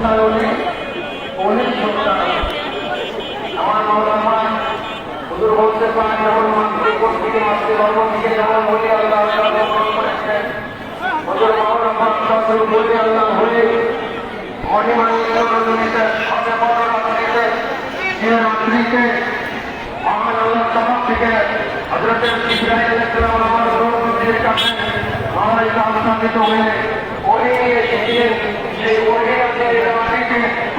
উন্নয়নে অনেক আমার মৌলামা হুজুর বলতে পারেন যখন থেকে মানুষের ধর্ম থেকে যেমন বলি আল্লাহ আল্লাহ হয়ে মণিমানি জমিতে সবে বড় রাত্রিতে যে মহান আল্লাহ তরফ থেকে হজরতের ইব্রাহিম আমার গ্রহণের কাছে আমার আলোচনািত হয়ে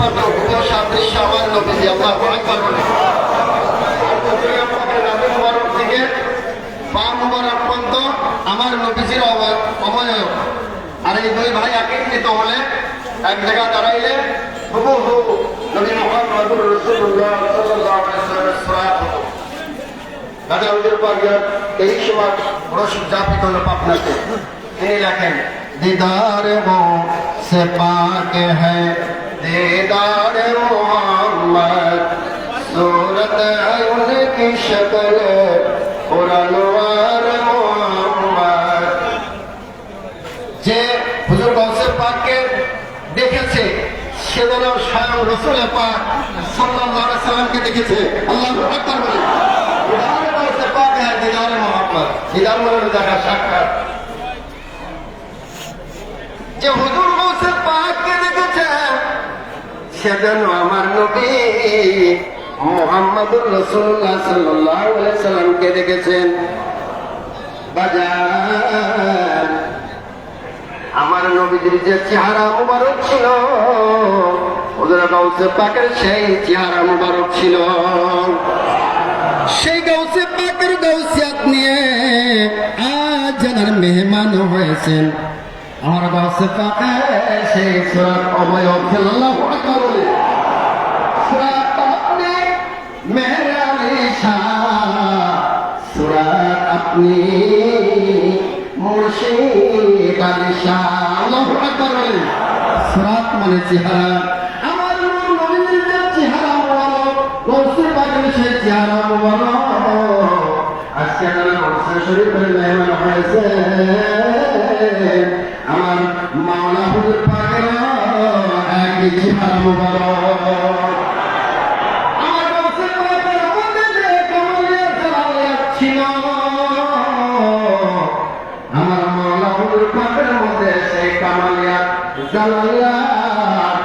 সাতাশে রোজালে এই আপনারা যে অবয়ব ছিল আমার নবীজির অবয়ব আর এই দুই ভাই একত্রিত হলে এক জায়গা দাঁড়াইলে হুবু হু নবী এই সময় রস উদযাপিত হলো পাবনাতে তিনি লেখেন দিদার হো সে পাক دیدار মোহাম্মদ সুরত ہے ان শকল شکل মোহাম্মদ যে হুজুর حضور পাককে দেখেছে সে যেন স্বয়ং রসুল পাক সাল্লাল্লাহু আলাইহি সাল্লামকে দেখেছে আল্লাহু আকবার বলে হুজুর গাউসে পাক হ্যায় দিদার মোহাম্মদ দিদার মোহাম্মদ দেখা সাক্ষাৎ যে হুজুর সেজন্য আমার নবী মোহাম্মদুর রসুল্লাহ সাল্লামকে দেখেছেন। বাজার আমার নবীজির যে চেহারা মুবারক ছিল ওদের গাউসে পাকের সেই চেহারা মুবারক ছিল। সেই গাউসে পাকের গাউসিয়াত নিয়ে আজ জানার মেহমান হয়েছেন। আমার গাউসে পাকে সেই সুরাত অবয়ব খেলাল্লাহ বলে সুরাত আপনি মেহরে আলী শাহ। সুরাত আপনি মুর্শিদ আলী শাহ, আল্লাহু আকবার সুরাত মানে চেহারা। আমার নূর চেহারা মুবারক গৌসে পাকের সেই চেহারা মুবারক। আজকে তারা গৌসে শরীফের মেহমান হয়েছে। আমার মাওলা হুজুর পাকের একই চেহারা মুবারক। আমার মাওলা হুজুর পাকের মধ্যে সেই কামালিয়া জালালিয়া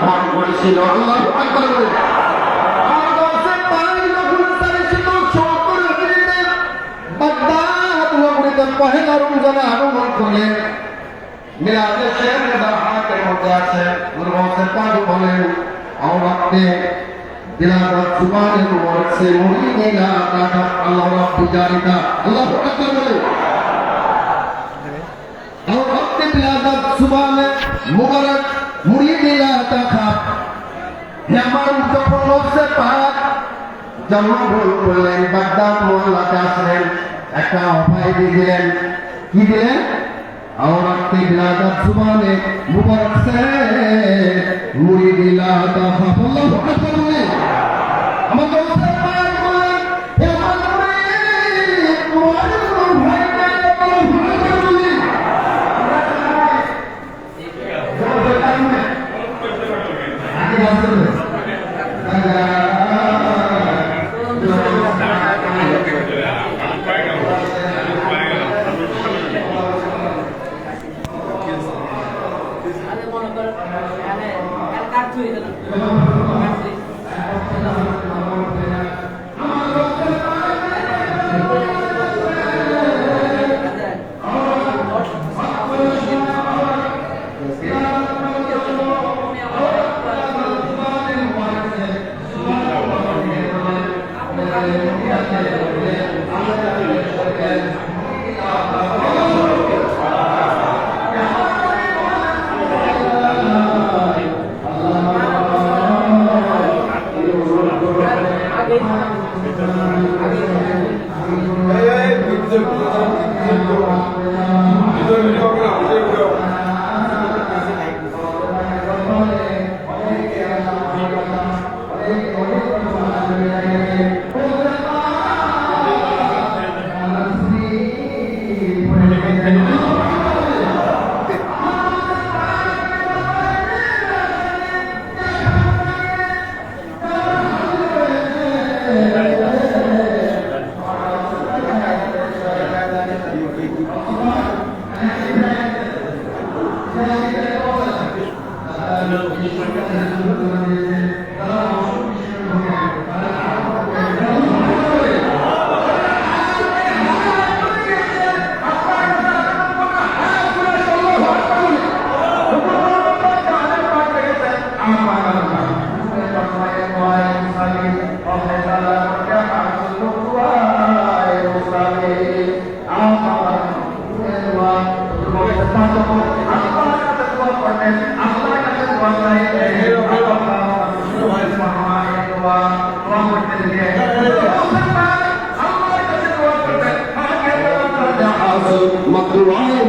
ধন করেছিল। আল্লাহ আকবার বলে। আমার গৌসে পাক যখন চালিয়েছিল সত্তর হিজরিতে বাগদাদ নগরীতে পহেলা রমজানে আগমন করলেন মিলাদে শের হাতের মধ্যে আছে গুরু গৌসে পাক বলেন আওরাতে দিলারা সুবানের ওয়ারসে মুরিনি লা তাকা আল্লাহ জারিদা বলে? আওরাতে সুবানে মুবারক যখন পাক। জন্মগ্রহণ করলেন, বাগদাদ মোল্লাতে আসলেন। একটা অভয় দিলেন। কি দিলেন? औरत बिलादत सुबाने मुबारक से मुरीद इलाका था अल्लाहु আকবার বলে আমার লোকসে পাক বলেন হে আমার মুরিদ মুবারক ভাই আল্লাহু আকবার বলে মকরুয়ায়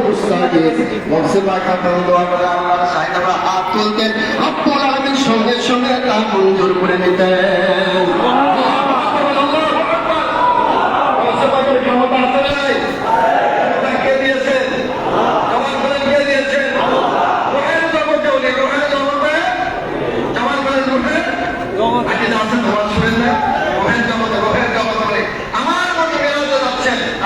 মুস্তাজিদ মকসিদ ভাই খাতুন দোয়া করে সাইড আমরা হাত তুলতেন। আব্বুল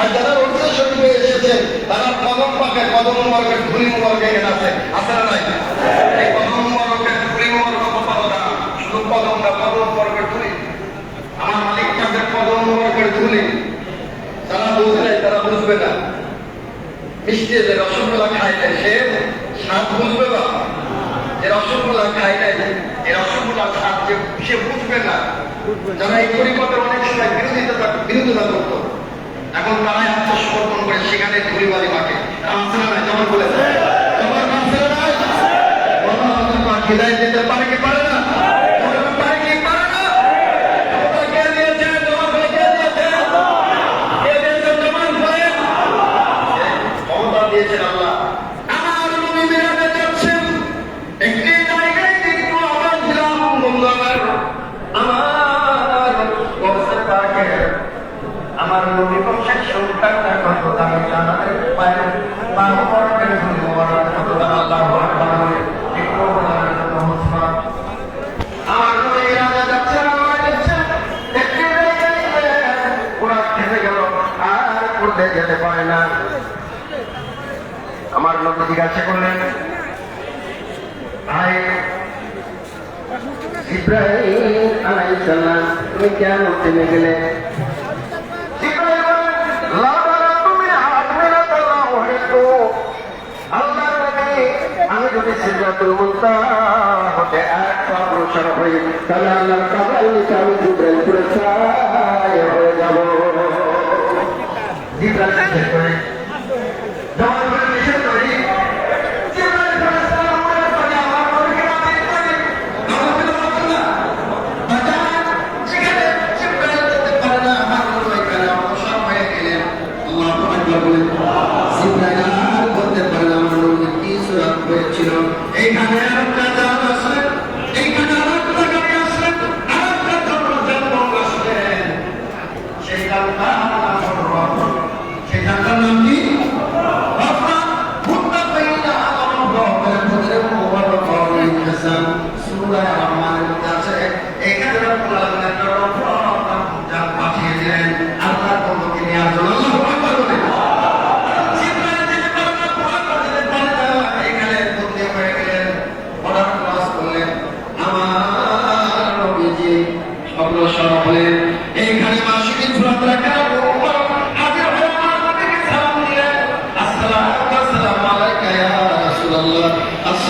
আর যারা রোজে শরীফে এসেছেন তারা কদম পাকে, কদম মুবারকের ধুলি মুবারকে আছে। আছে না নাই? তারা বুঝবে না। মিষ্টি যে সে বুঝবে না। সে বুঝবে না। যারা এই পরিপথের অনেক সময় বিরোধিতা বিরোধিতা করতো। এখন তারাই আত্মসমর্পণ করে সেখানে ধুলিবালি না যেমন বলেছে যেতে পারে না আমার নবী জিজ্ঞাসা করলেন ভাই ইব্রাহিম আলাইসাল্লাম তুমি কেন থেমে গেলে? যদি সিদরাতুল মুনতাহা হতে এক পা অগ্রসর হই তাহলে যাব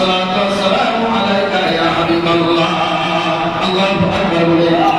والصلاة والسلام عليك يا حبيب الله الله أكبر